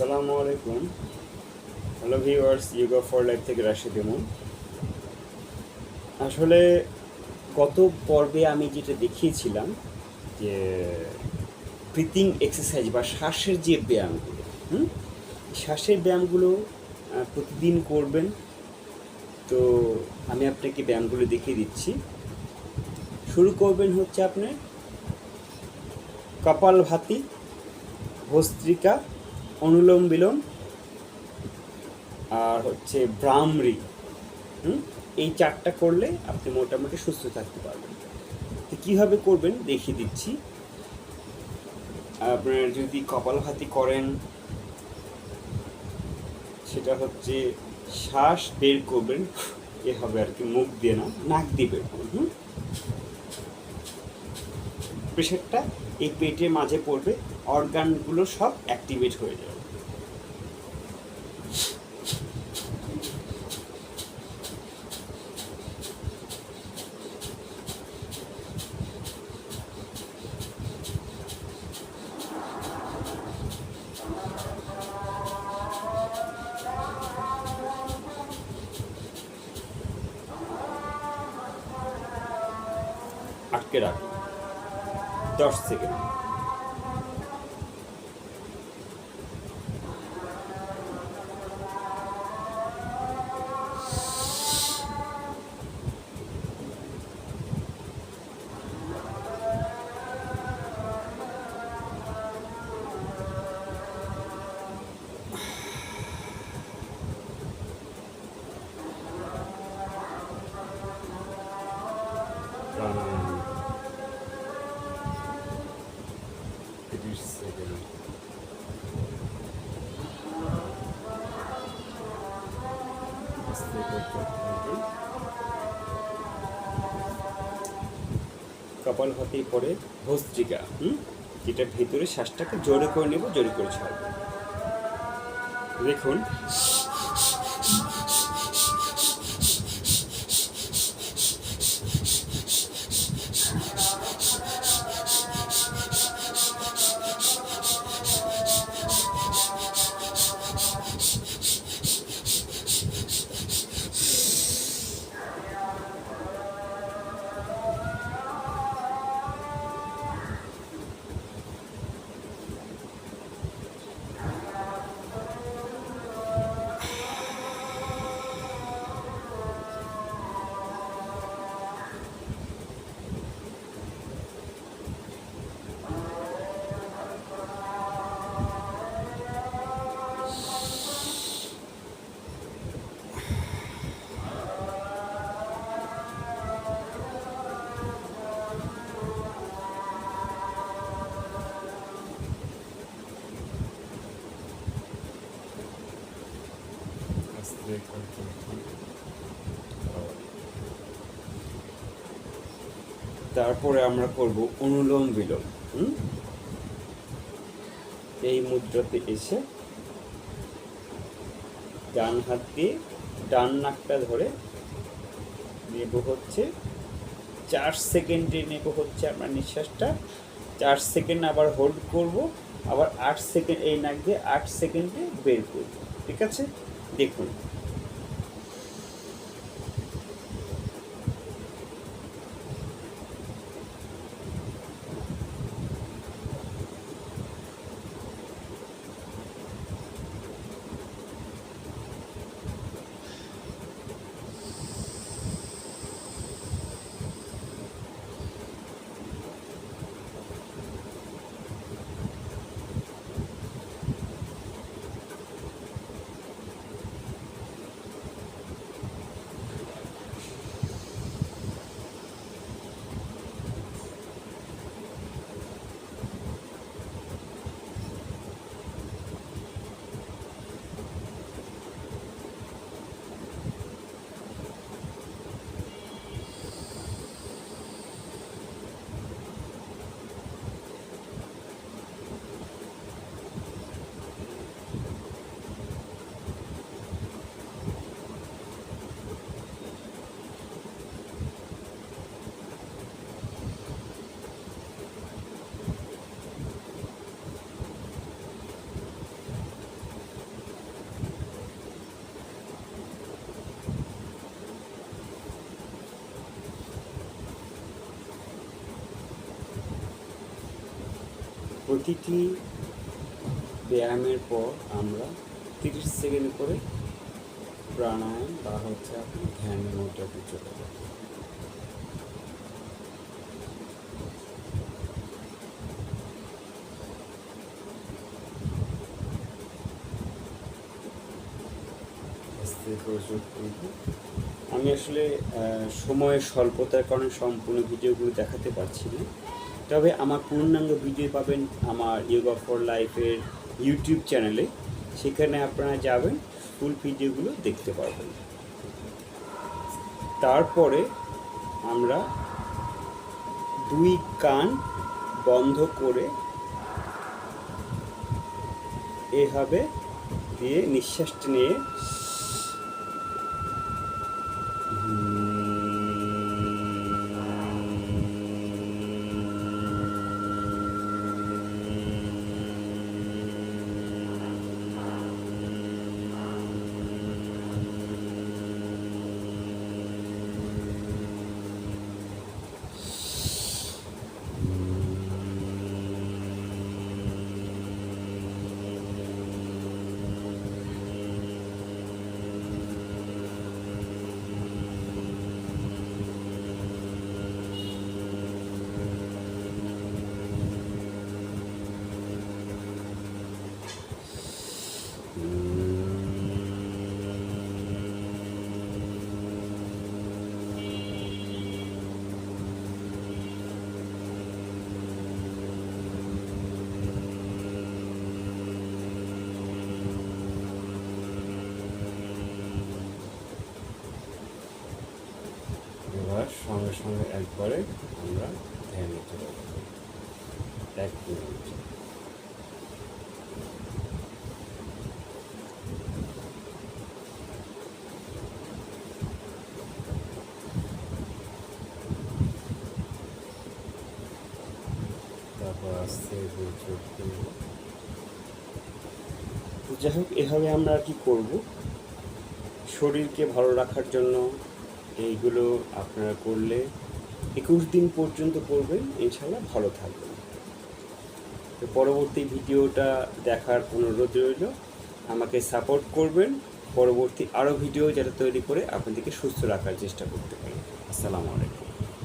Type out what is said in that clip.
আসসালামু আলাইকুম। Hello viewers yoga for life থেকে রাশিদ ইমন আসলে গত পর্বে আমি যেটা দেখিয়েছিলাম যে ব্রিথিং এক্সারসাইজ বা শ্বাসের যে ব্যায়ামগুলো, হুম? শ্বাসের ব্যায়ামগুলো প্রতিদিন করবেন। তো আমি আপনাকে ব্যায়ামগুলো দেখিয়ে দিচ্ছি। শুরু করবেন হচ্ছে আপনার কপালভাতি ভস্ত্রিকা অনুলোম বিলোম আর হচ্ছে ব্রাহ্মরি হুম? এই চারটা করলে আপনি মোটামুটি সুস্থ থাকতে পারবেন। তো কীভাবে করবেন দেখিয়ে দিচ্ছি। আপনার যদি কপালভাতি করেন, সেটা হচ্ছে শ্বাস বের করবেন, এ হবে আর কি মুখ দিয়ে না, নাক দিয়ে বের করবেন, হুম? প্রেশারটা এই পেটের মাঝে পড়বে, অর্গানগুলো সব অ্যাক্টিভেট হয়ে যাবে। আটকে রাখুন দশ সেকেন্ড। সেকেন্ড কপাল হতেই পরে ভস্ত্রিকা হুম? যেটা ভেতরে শ্বাসটাকে জোরে করে নেব, জোরে করে ছাড়ব। দেখুন তারপরে আমরা করব অনুলোম বিলোম? এই মুদ্রাতে এসে ডান হাত দিয়ে ডান নাকটা ধরে নেব হচ্ছে, চার সেকেন্ডে নেব হচ্ছে আমরা নিঃশ্বাসটা, চার সেকেন্ড আবার হোল্ড করব, আবার আট সেকেন্ড, এই নাক দিয়ে আট সেকেন্ডে বের করব, ঠিক আছে দেখুন প্রতিটি ব্যায়ামের পর আমরা তিরিশ সেকেন্ড করে প্রাণায়াম বা হচ্ছে আপনি ধ্যানের মধ্যে চলে যাবেন। আমি আসলে সময়ের স্বল্পতার কারণে সম্পূর্ণ ভিডিওগুলো দেখাতে পারছি না তবে আমার পূর্ণাঙ্গ ভিডিও পাবেন আমার ইয়োগা ফর লাইফের ইউটিউব চ্যানেলে সেখানে আপনারা যাবেন ফুল ভিডিওগুলো দেখতে পারবেন। তারপরে আমরা দুই কান বন্ধ করে এভাবে দিয়ে নিঃশ্বাসটা নিয়ে ধ্যানে চলে এক মিনিট তারপর আস্তে যাই হোক এভাবে আমরা কি করব? শরীরকে ভালো রাখার জন্য এইগুলো আপনারা করলে একুশ দিন পর্যন্ত করবেন ইনশাল্লাহ ভালো থাকবেন। তো পরবর্তী ভিডিওটা দেখার অনুরোধ রইল, আমাকে সাপোর্ট করবেন। পরবর্তী আরও ভিডিও যাতে তৈরি করে আপনাদেরকে সুস্থ রাখার চেষ্টা করতে পারি। আসসালামু আলাইকুম।